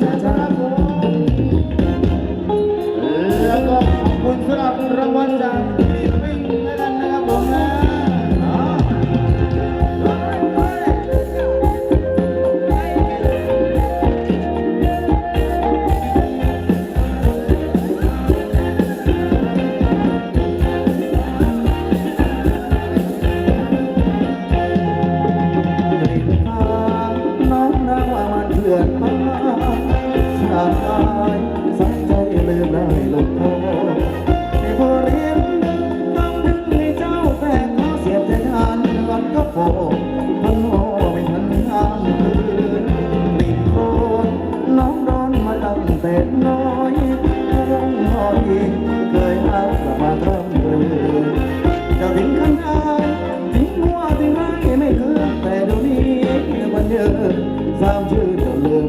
เชิ อะสา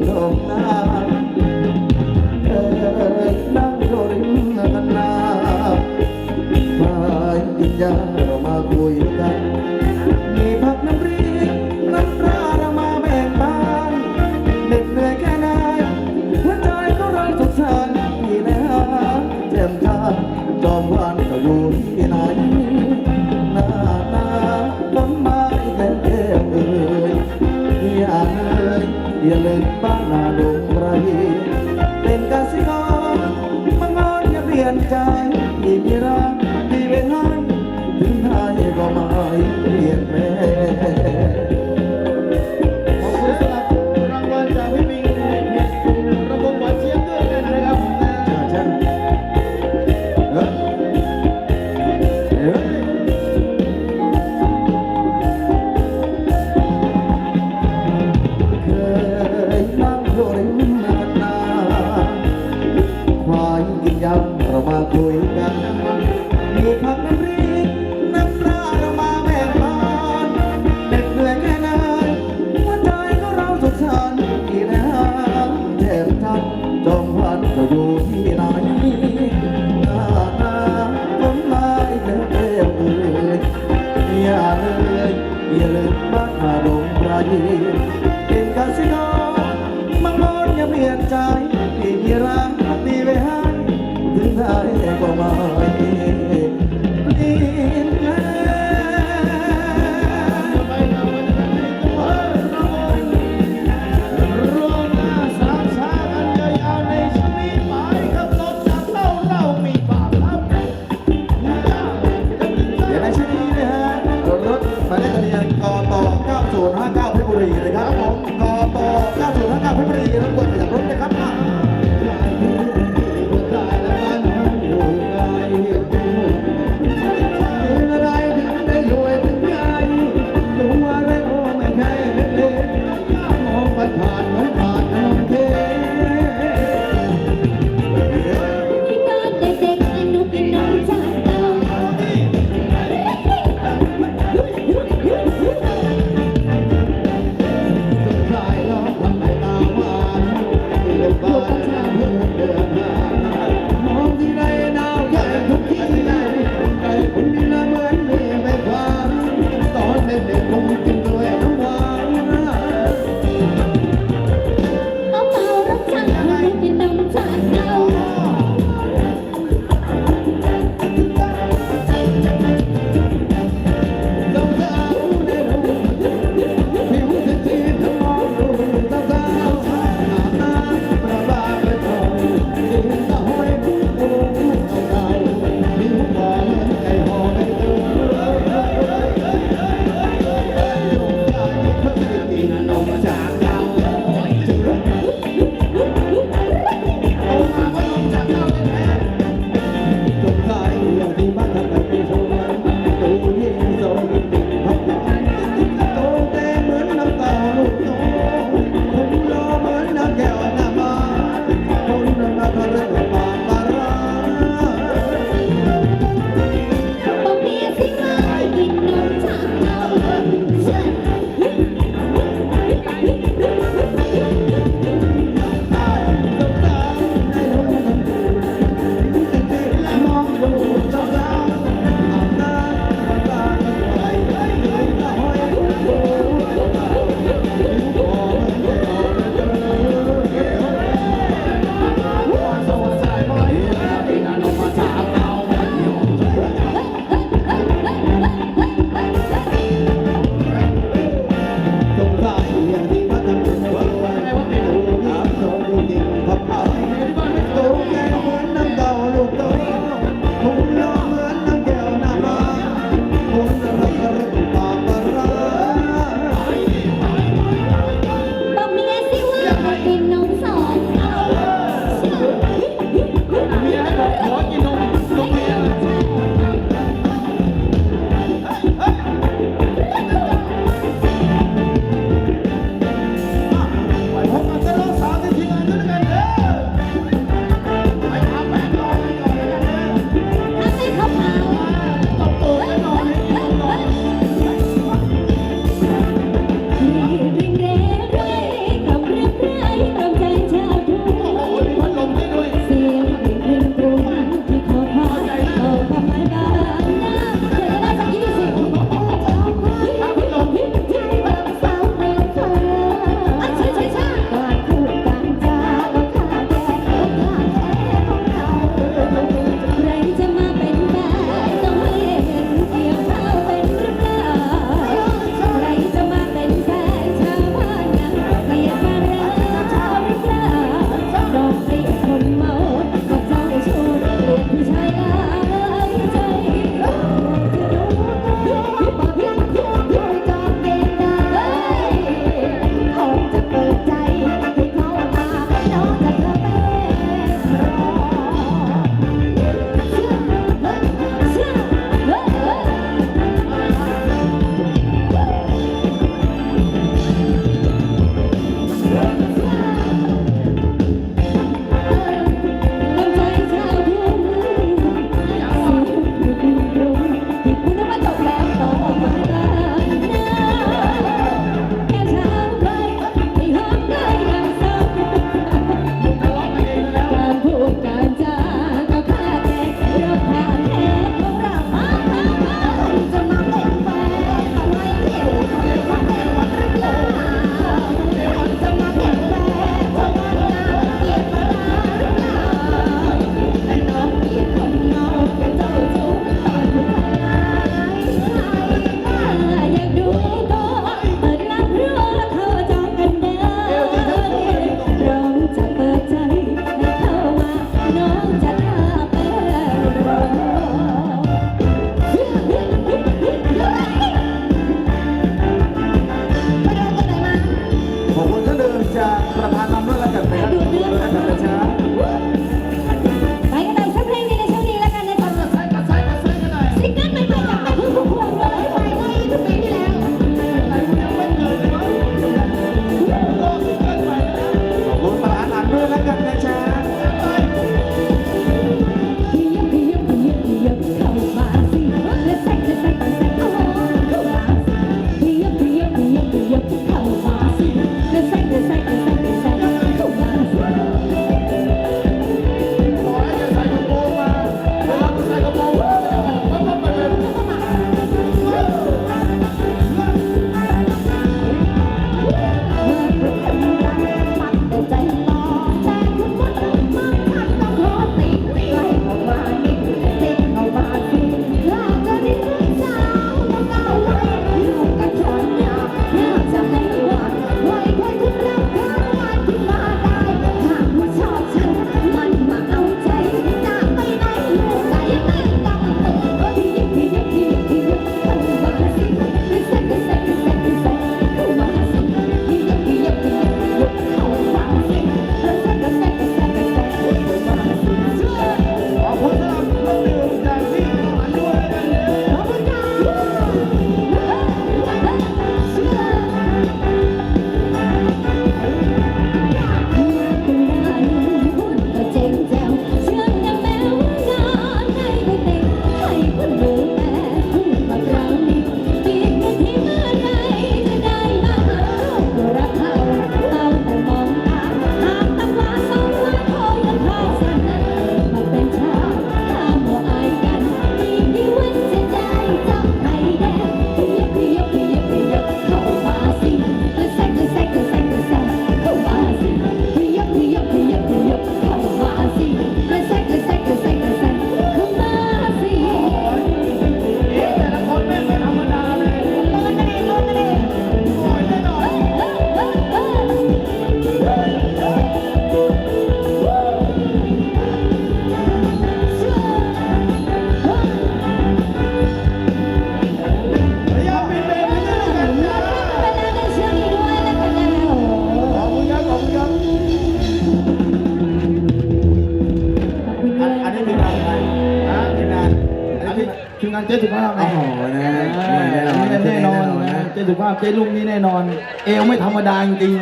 เจ๊สุภาพเจ๊ลุงนี่แน่นอน เอวไม่ธรรมดาจริง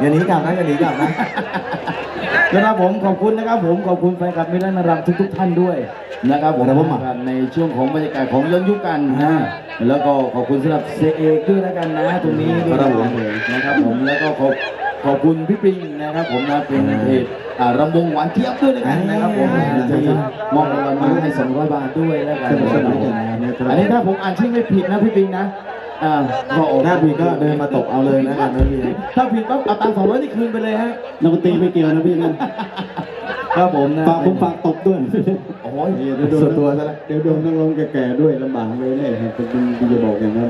อย่าหนีกลับนะอย่าหนีกลับนะ นะครับผมขอบคุณนะครับผมขอบคุณแฟนคลับมิตรนารำทุกทุกๆท่านด้วยนะครับผมครับผม ในช่วงของบรรยากาศของย้อนยุคกันนะ แล้วก็ขอบคุณสำหรับเซเอด้วยแล้วกันนะตรงนี้ด้วยครับผมนะครับผมแล้วก็ขอบขอบคุณพี่ปิงนะครับ ผมนะเป็นเพจอ่ารำวงหวานเทียบด้วยแล้วกันนะครับผมนะที่มอบรางวัลมาให้200บาทด้วยแล้วกันสนุกสนานนะครับอันนี้ถ้าผมอ่านชื่อไม่ผิดนะพี่ปิงนะ อ่าก็โอเคหน้าพีก็เดินมาตบเอาเลยนะกันนะพี่ถ้าผิดปั๊บเอาตังค์สองร้อยนี่คืนไปเลยฮะ นักดนตรีไม่เกี่ยวนะพี่นะครับผมนะฝากผมฝากตบด้วย โอ้ยเดี๋ยวโดนส่วนตัวซะแล้วเดี๋ยวโดนนักร้องแก่ๆด้วยลำบากเลยเนี่ยครับเป็นคุณจะบอกอย่างนั้น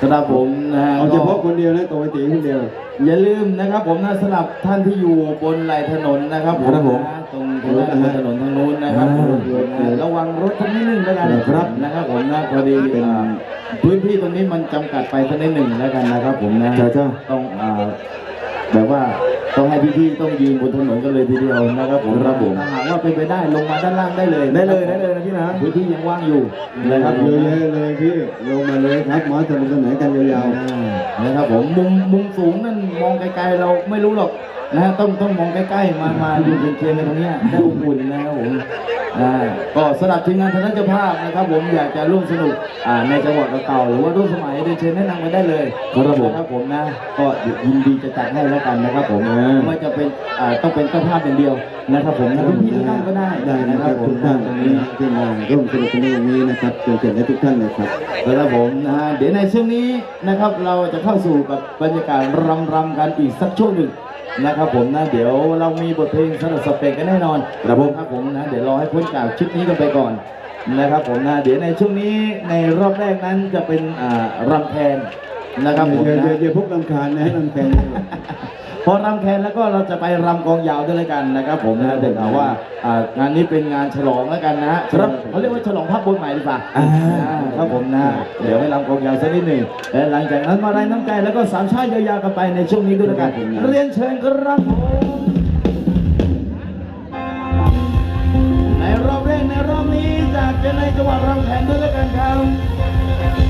สำหรับผมนะฮะเอาเฉพาะก็คนเดียวนะตัวไอ้ตีคนเดียว อย่าลืมนะครับ ผมนะสำหรับท่านที่อยู่บนไหลถนนนะครับผมครับผมนะตรงตรงด้านบนถนนทางนู้นนะครับอ่าผมระวังรถทักนิดนึงแล้วกันครับนะครับผมนะพอดีเป็นอ่า พื้นที่ตรงนี้มันจำกัดไปสักนิดหนึ่งแล้วกันนะครับ ผมนะจ้าจ้า ต้องอ่าแบบว่าต้องให้พี่ๆต้องยืนบนถนนกันเลยทีเดียวนะครับผมครับผมถ้าหากว่าเป็นไปได้ลงมาด้านล่างได้เลยได้เลยได้เลยนะพี่นะพื้นที่ยังว่างอยู่นะนะคครัรับบผมเยอะๆเลยพี่ลงมาเลยครับมาสนุกสนานกันยาวนะครับผมมุมมุมสูงนั่นมองไกลๆเราไม่รู้หรอก นะฮะต้องต้องมองใกล้ๆมามาดูเคียงๆกันตรงเนี้ยได้อบอุ่นนะครับผมอ่าก็สำหรับทีมงานคณะเจ้าภาพนะครับ ผมอยากจะร่วมสนุกอ่าในจังหวัดเก่าๆหรือว่าร่วมสมัยเดินเชิญแนะนำมาได้เลยครับผมนะครับผมนะก็ยินดีจะจัดให้แล้วกันนะครับผมไม่จะเป็นอ่าต้องเป็นเจ้าภาพอย่างเดียวนะครับผมนะพี่ๆทุกท่านก็ได้ๆได้นะนะคครัรับบผทุมกท่านตรงนี้นี้ที่มาร่วมสนุกสนานอย่างนี้นะครับเชิญให้ทุกท่านเลยครับครับผมนะฮะเดี๋ยวในช่วงนี้นะครับเราจะเข้าสู่กับบรรยากาศรำรำๆกันอีกสักช่วงหนึ่ง นะครับผมนะเดี๋ยวเรามีบทเพลงสนุกสเปกกันแน่นอนครับผมครับผมนะเดี๋ยวรอให้พ้นจากชุดนี้กันไปก่อนนะครับผมนะเดี๋ยวในช่วงนี้ในรอบแรกนั้นจะเป็นอ่ารำแคนนะครับผมอย่านะอย่าอย่าพกลำคาญนะให้ลำแพง พอรำแคนแล้วก็เราจะไปรำกองยาวด้วยเลยกันนะครับผมนะเด็กเอาว่าอ่างานนี้เป็นงานฉลองแล้วกันนะครับเขาเรียกว่าฉลองภาพบนใหม่ดีกว่าอ่าครับผมนะเดี๋ยวให้รำกองยาวสักนิดหนึ่งและหลังจากนั้นมาไล่น้ำใจแล้วก็สามชาติยาวๆกันไปในช่วงนี้ด้วยแล้วกันเรียนเชิญครับผมในรอบแรกในรอบนี้จากเจนในจังหวัดรำแขนด้วยแล้วกันครับ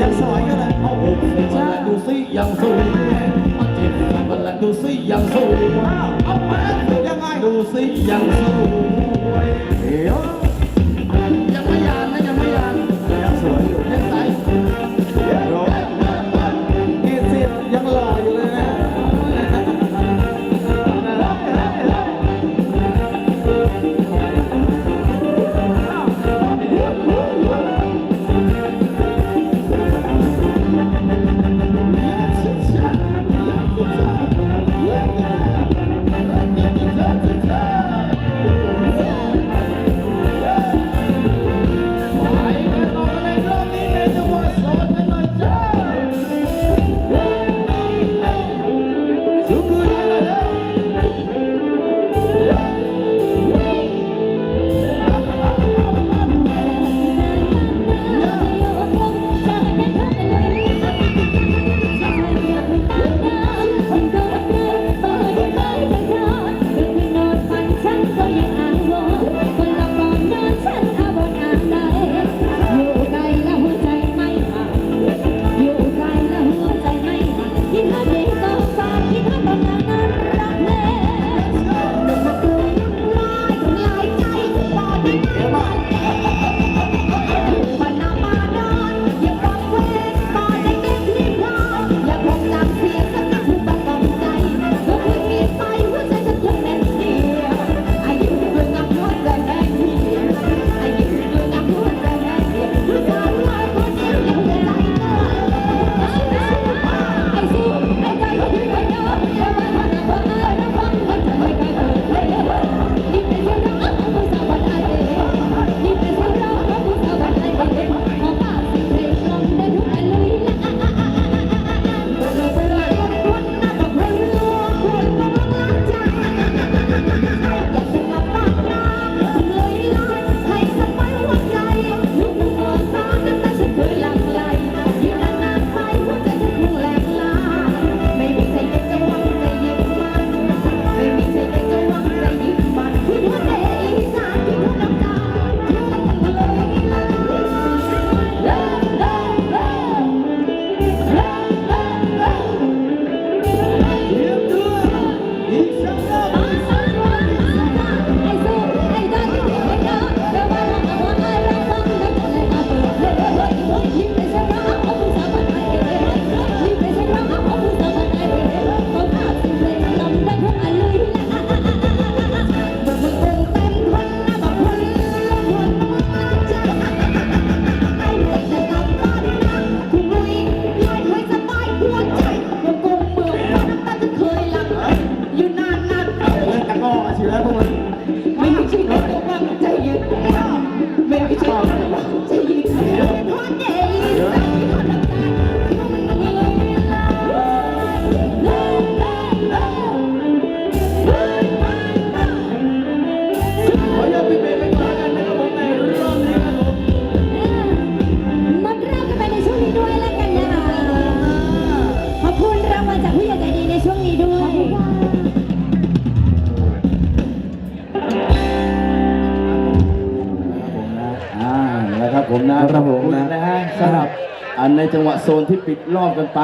ยังสวยกันแหละเอ้โหมาแล้ดูสิยังสวยมาเจ็บมาแล้วดูสิยังสวยเอาเอามายังไงดูสิยังสวย โซนที่ปิดรอบกันไป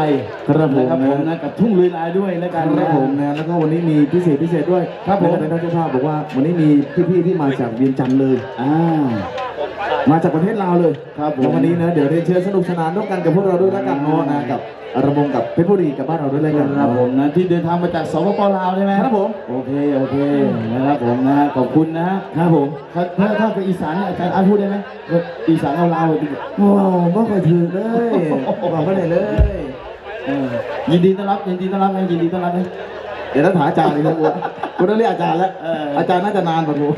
ครับผมนะครับผมนะกับทุ่งลุยลายด้วยแล้วกันครับผมนะแล้วก็วันนี้มีพิเศษพิเศษด้วยครับผมเป็นท่านเจ้าภาพบอกว่าวันนี้มีพี่ๆที่มาจากเวียนจันทร์เลยอ่า มาจากประเทศลาวเลยครับผมวันนี้นะเดี๋ยวเรียนเชิญสนุกสนานร่วมกันกับพวกเราด้วยละกันโนนะกับระมงกับเพชรบุรีกับบ้านเราด้วยละกันครับผมนะที่เดินทางมาจากสปปลาวใช่ไหมครับผมโอเคโอเคนะครับผมนะขอบคุณนะครับผมถ้าถ้าเป็นอีสานอาจารย์อาพูดได้ไหมอีสานเอาลาวโอ้ไม่ค่อยถือเลยบอกไม่ได้เลยยินดีต้อนรับยินดีต้อนรับยินดีต้อนรับเดี๋ยวถ้าถาอาจารย์เลยครับคุณต้องเรียกอาจารย์แล้วอาจารย์น่าจะนานกว่าผม